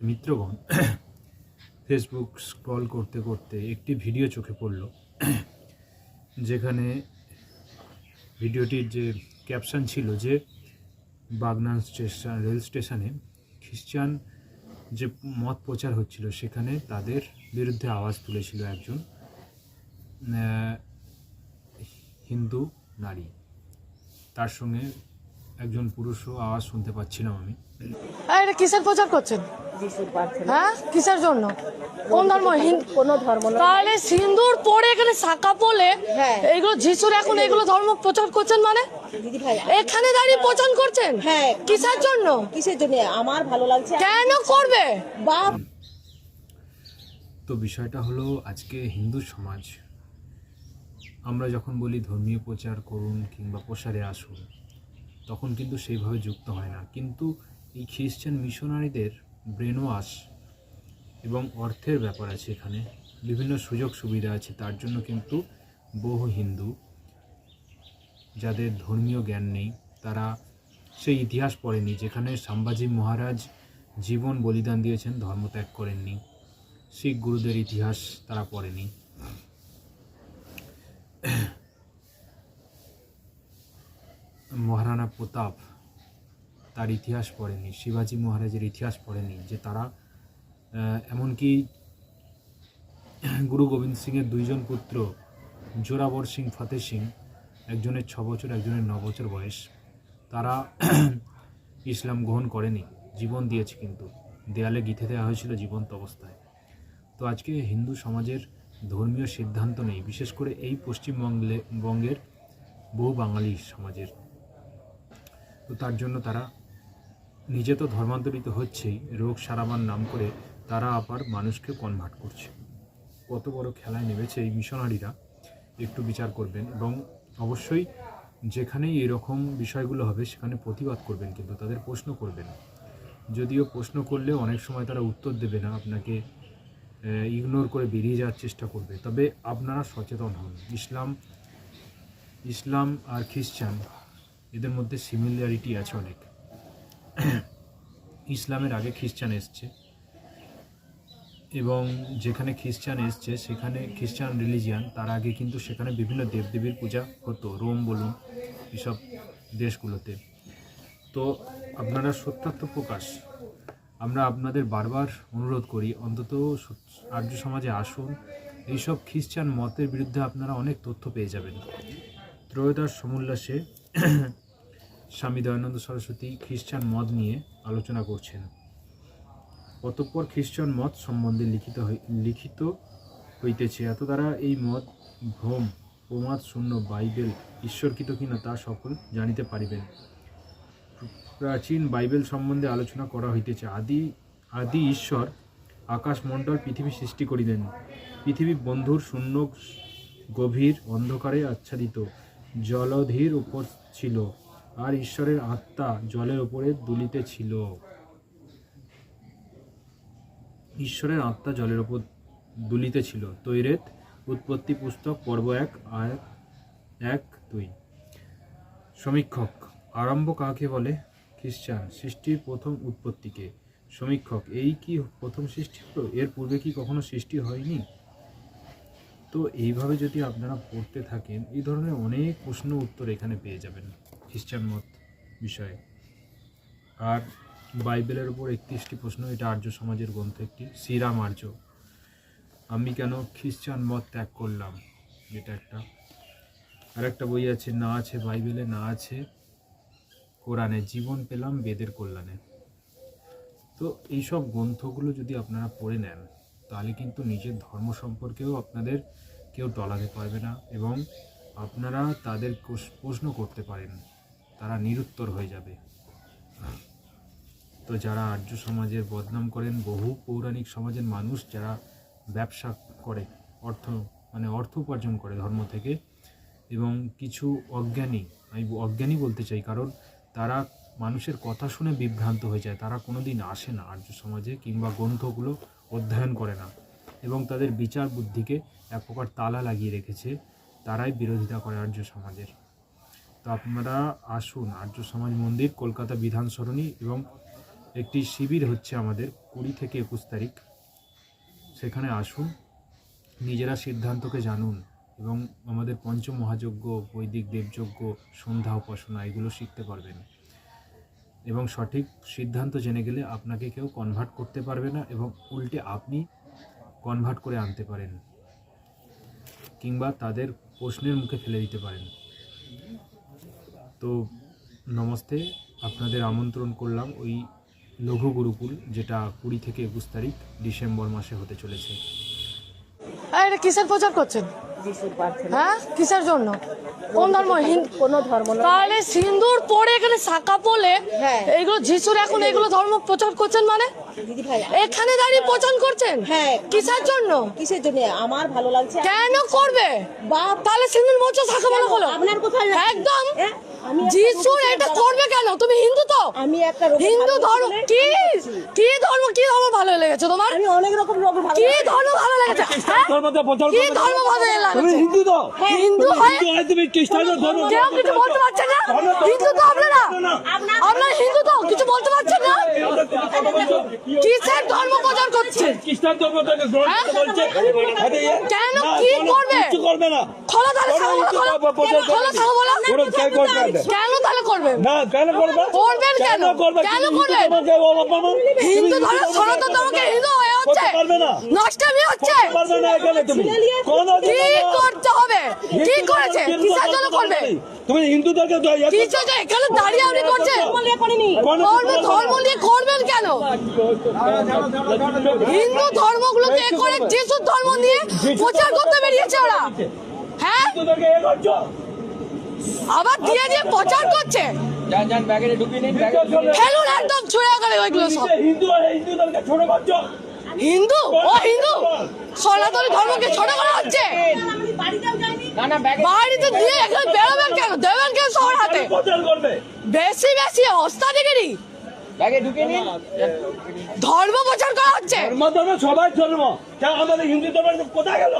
মিত্রগণ Facebook scroll করতে করতে একটি ভিডিও চোখে পড়ল, যেখানে ভিডিওটির যে ক্যাপশন ছিল যে, বাগনান স্টেশন, রেল স্টেশনে খ্রিস্টান যে মত প্রচার হচ্ছিল, সেখানে তাদের বিরুদ্ধে আওয়াজ তুলেছিল একজন হিন্দু নারী। তার সঙ্গে একজন পুরুষও আওয়াজ শুনতে পাচ্ছিলাম আমি। এটা কিসের প্রচার করছেন? হ্যাঁ? কিসের জন্য? কোন ধর্ম? তাহলে সিন্দুর পরে এখানে শাখা হ্যাঁ। এইগুলো যিশুর এখন এগুলো ধর্ম প্রচার করছেন মানে? এখানে দাঁড়িয়ে প্রচার করছেন? হ্যাঁ। কিসের জন্য? কিসের জন্য? আমার ভালো লাগছে। কেন করবে? বাপ। তো বিষয়টা হলো আজকে হিন্দু সমাজ আমরা যখন বলি ধর্মীয় প্রচার করুন কিংবা প্রসারে আসুন তখন কিন্তু সেইভাবে যুক্ত হয় না। কিন্তু এই খ্রিস্টান মিশনারিদের ব্রেন ওয়াশ এবং অর্থের ব্যাপার আছে এখানে। বিভিন্ন সুযোগ সুবিধা আছে, তার জন্য কিন্তু বহু হিন্দু যাদের ধর্মীয় জ্ঞান নেই, তারা সেই ইতিহাস পড়েনি, যেখানে সম্ভাজি মহারাজ জীবন বলিদান দিয়েছেন ধর্মত্যাগ করেননি। শিখ গুরুদের ইতিহাস তারা পড়েনি। মহারানা প্রতাপ তার ইতিহাস পড়েনি শিবাজি মহারাজের ইতিহাস পড়েনি যে তারা এমনকি গুরু গোবিন্দ সিংয়ের দুইজন পুত্র, জোরাবর সিং, ফতেহ সিং, একজনের ছ বছর, একজনের ন বছর বয়স, তারা ইসলাম গ্রহণ করেনি, জীবন দিয়েছে কিন্তু। দেয়ালে গিথে দেওয়া হয়েছিল জীবন্ত অবস্থায়। তো আজকে হিন্দু সমাজের ধর্মীয় সিদ্ধান্ত নেই, বিশেষ করে এই পশ্চিমবঙ্গে বঙ্গের বহু বাঙালি সমাজের। তো তার জন্য তারা নিজে তো ধর্মান্তরিত হচ্ছেই, রোগ সারাবার নাম করে তারা আবার মানুষকে কনভার্ট করছে। কত বড় খেলায় নেমেছে এই মিশনারিরা, একটু বিচার করবেন। এবং অবশ্যই যেখানেই এরকম বিষয়গুলো হবে, সেখানে প্রতিবাদ করবেন কিন্তু, তাদের প্রশ্ন করবেন। যদিও প্রশ্ন করলে অনেক সময় তারা উত্তর দেবে না, আপনাকে ইগনোর করে বেরিয়ে যাওয়ার চেষ্টা করবে। তবে আপনারা সচেতন হন। ইসলাম ইসলাম আর খ্রিস্টান, এদের মধ্যে সিমিলারিটি আছে অনেক। ইসলামের আগে খ্রিস্টান এসছে। এবং যেখানে খ্রিস্টান এসছে, সেখানে খ্রিস্টান রিলিজিয়ান তার আগে কিন্তু সেখানে বিভিন্ন দেবদেবীর পূজা হতো, রোম বলুন, এসব দেশগুলোতে। তো আপনারা সত্যার্থ প্রকাশ। আমরা আপনাদের বারবার অনুরোধ করি, অন্তত আর্য সমাজে আসুন। এইসব খ্রিস্টান মতের বিরুদ্ধে আপনারা অনেক তথ্য পেয়ে যাবেন। ত্রয়োদশ সমুল্লাসে স্বামী দয়ানন্দ সরস্বতী খ্রিস্টান মত নিয়ে আলোচনা করছেন। অতঃপর খ্রিস্টান মত সম্বন্ধে লিখিত লিখিত হইতেছে এত দ্বারা এই মত ভ্রম প্রমাদ শূন্য বাইবেল ঈশ্বরকৃত কিনা তা সকল জানিতে পারিবেন। প্রাচীন বাইবেল সম্বন্ধে আলোচনা করা হইতেছে, আদি আদি ঈশ্বর আকাশমণ্ডল পৃথিবী সৃষ্টি করিলেন। পৃথিবী বন্ধুর শূন্য গভীর অন্ধকারে আচ্ছাদিত, জলধির উপর ছিল। আর ঈশ্বরের আত্মা জলের উপরে দুলিতে ছিল। ঈশ্বরের আত্মা জলের উপর দুলিতে ছিল। তৈরেত, উৎপত্তি পুস্তক, পর্ব এক আর এক, দুই। সমীক্ষক, আরম্ভ কাকে বলে? খ্রিস্টান সৃষ্টির প্রথম উৎপত্তিকে। সমীক্ষক, এই কি প্রথম সৃষ্টি? হলো এর পূর্বে কি কখনো সৃষ্টি হয়নি? তো এইভাবে যদি আপনারা পড়তে থাকেন, এই ধরনের অনেক প্রশ্ন উত্তর এখানে পেয়ে যাবেন। খ্রিস্টান মত বিষয়ে। আর বাইবেলের উপর একত্রিশটি প্রশ্ন, এটা আর্য সমাজের গ্রন্থ একটি, শ্রীরাম আর্য। আমি কেন খ্রিস্টান মত ত্যাগ করলাম? এটা একটা। আর একটা বই আছে, না আছে বাইবেলে, না আছে কোরআনে, জীবন পেলাম বেদের কল্যাণে। তো এইসব গ্রন্থগুলো যদি আপনারা পড়ে নেন, তাহলে কিন্তু নিজের ধর্ম সম্পর্কেও আপনাদের কেউ টলাতে পারবে না এবং আপনারা তাদের প্রশ্ন করতে পারেন। তারা নিরুত্তর হয়ে যাবে। তো যারা আর্য সমাজের বদনাম করেন, বহু পৌরাণিক সমাজের মানুষ যারা ব্যবসা করে, অর্থ মানে অর্থ উপার্জন করে ধর্ম থেকে এবং কিছু অজ্ঞানী, আমি অজ্ঞানী বলতে চাই কারণ তারা মানুষের কথা শুনে বিভ্রান্ত হয়ে যায়। তারা কোনো দিন আসে না আর্য সমাজে কিংবা গ্রন্থগুলো অধ্যয়ন করে না এবং তাদের বিচার বুদ্ধিকে এক প্রকার তালা লাগিয়ে রেখেছে। তারাই বিরোধিতা করে আর্য সমাজের। তো আপনারা আসুন, আর্য সমাজ মন্দির, কলকাতা বিধান সরণি এবং একটি শিবির হচ্ছে আমাদের কুড়ি থেকে একুশ তারিখ। সেখানে আসুন, নিজেরা সিদ্ধান্তকে জানুন এবং আমাদের পঞ্চ মহাযজ্ঞ বৈদিক দেবযজ্ঞ, সন্ধ্যা উপাসনা এগুলো শিখতে পারবেন। এবং সঠিক সিদ্ধান্ত জেনে গেলে আপনাকে কেউ কনভার্ট করতে পারবে না এবং উল্টে আপনি কনভার্ট করে আনতে পারেন কিংবা তাদের প্রশ্নের মুখে ফেলে দিতে পারেন। তো নমস্তে আপনাদের আমন্ত্রণ করলাম ওই লঘু গুরুকুল যেটা কুড়ি থেকে একুশ তারিখ ডিসেম্বর মাসে হতে চলেছে। এটা কিসের প্রচার করছেন? হ্যাঁ? কিসের জন্য? কোন ধর্ম? হিন্দু ধর্ম তাহলে সিন্দুর পরে এখানে শাখা পলে হ্যাঁ। এইগুলো যিশুর এখন এগুলো ধর্ম প্রচার করছেন মানে? এখানে দাঁড়িয়ে প্রচার করছেন? হ্যাঁ। কিসের জন্য? কিসের জন্য? আমার ভালো লাগছে। কেন করবে? বাপ। তাহলে সিন্দুর মোচা শাখা বলা হলো আপনার কোথায় একদম। যিশুর এটা করবে কেন? তুমি হিন্দু তো। আমি একটা হিন্দু ধর্ম কি? কি ধর্ম? কি ধর্ম ভালো লেগেছে তোমার? আমি অনেক রকম ধর্ম ভালো কি ধর্ম ভালো লেগেছে? হ্যাঁ? কি ধর্ম ভালো তুমি হিন্দু তো? হিন্দু হয়? তুমি খ্রিস্টান ধর্ম কেউ কিছু বলতে পারছে না? হিন্দু তো আপনারা? আপনারা হিন্দু তো? কিছু বলতে পারছেন না? কিসের ধর্ম প্রচার করছেন খ্রিস্টান ধর্ম থেকে বলছে কেন? কি করবে? কিচ্ছু করবে না। খোলো তাহলে হিন্দু খোলো ধর্ম প্রচার করবে খোলো না। সাগর বলো। কোনো কে করবে না। কেন তাহলে করবে? না কেন করবে? করবেন কেন? করবে? কেন তুমি হিন্দু ধর্মকে অপমান? তুমি হিন্দু ধর্ম সনাতন ধর্মকে হিন্দু হয়ে হচ্ছে। করতে পারবে না। নষ্টমী হচ্ছে। পারবে না এখানে তুমি। কোনো কি করতে হবে? কি করেছে? কিসের জন্য করবে? তুমি হিন্দুদেরকে তো কি করতে- চলছে এখানে দাঁড়িয়ে আপনি ধর্ম নিয়ে কেন হিন্দু ধর্মগুলোকে এ করে যিশুর ধর্ম নিয়ে প্রচার করতে বেরিয়েছে ওরা। হ্যাঁ? আবার দিয়ে দিয়ে প্রচার করছে। ফেলুন একদম ছুঁড়ে গেলে ওইগুলো সব হিন্দু ও হিন্দু? সনাতনী ধর্মকে ছোট করা হচ্ছে? বাড়িতে দিয়ে এখানে বেরোবেন কেন? দেবেন কেন সবার হাতে? প্রচার করবে। বেশি বেশি ওস্তাদিগিরি ধর্ম প্রচার করা হচ্ছে। ধর্ম ধর্ম সবাই ধর্ম। কেন আমাদের হিন্দু ধর্ম কোথায় গেল?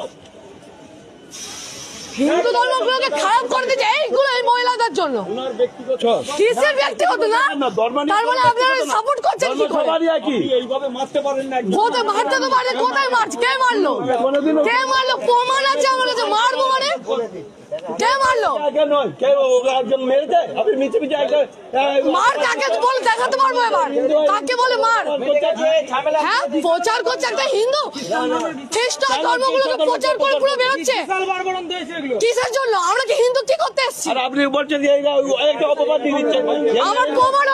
হিন্দু ধর্মগুলোকে খারাপ করে দিচ্ছে এইগুলো এই মহিলাদের জন্য। কিসের ব্যক্তিগত না? তার মানে আপনারা সাপোর্ট করছেন কি করে? সবারই একই। এইভাবে মারতে পারেন না কোথায় মারতে তো পারে কোথায় মারছে? কে মারলো? কে মারলো? প্রমাণ আছে আমার কাছে মারবো মানে? কে মারলো? ওকে একজন মেরেছে? আপনি মিছে মিছে একটা মার কাকে? বলে দেখাতে পারব এবার। কাকে বলে মার? হ্যাঁ প্রচার করছে একটা হিন্দু? খ্রিস্টান ধর্মগুলোকে প্রচার করে পুরো বেরোচ্ছে। কিসের জন্য? আমরা কি হিন্দু কি করতে এসেছি? আর আপনি বলছেন যে একটা অপবাদ দিচ্ছেন আমার প্রমাণ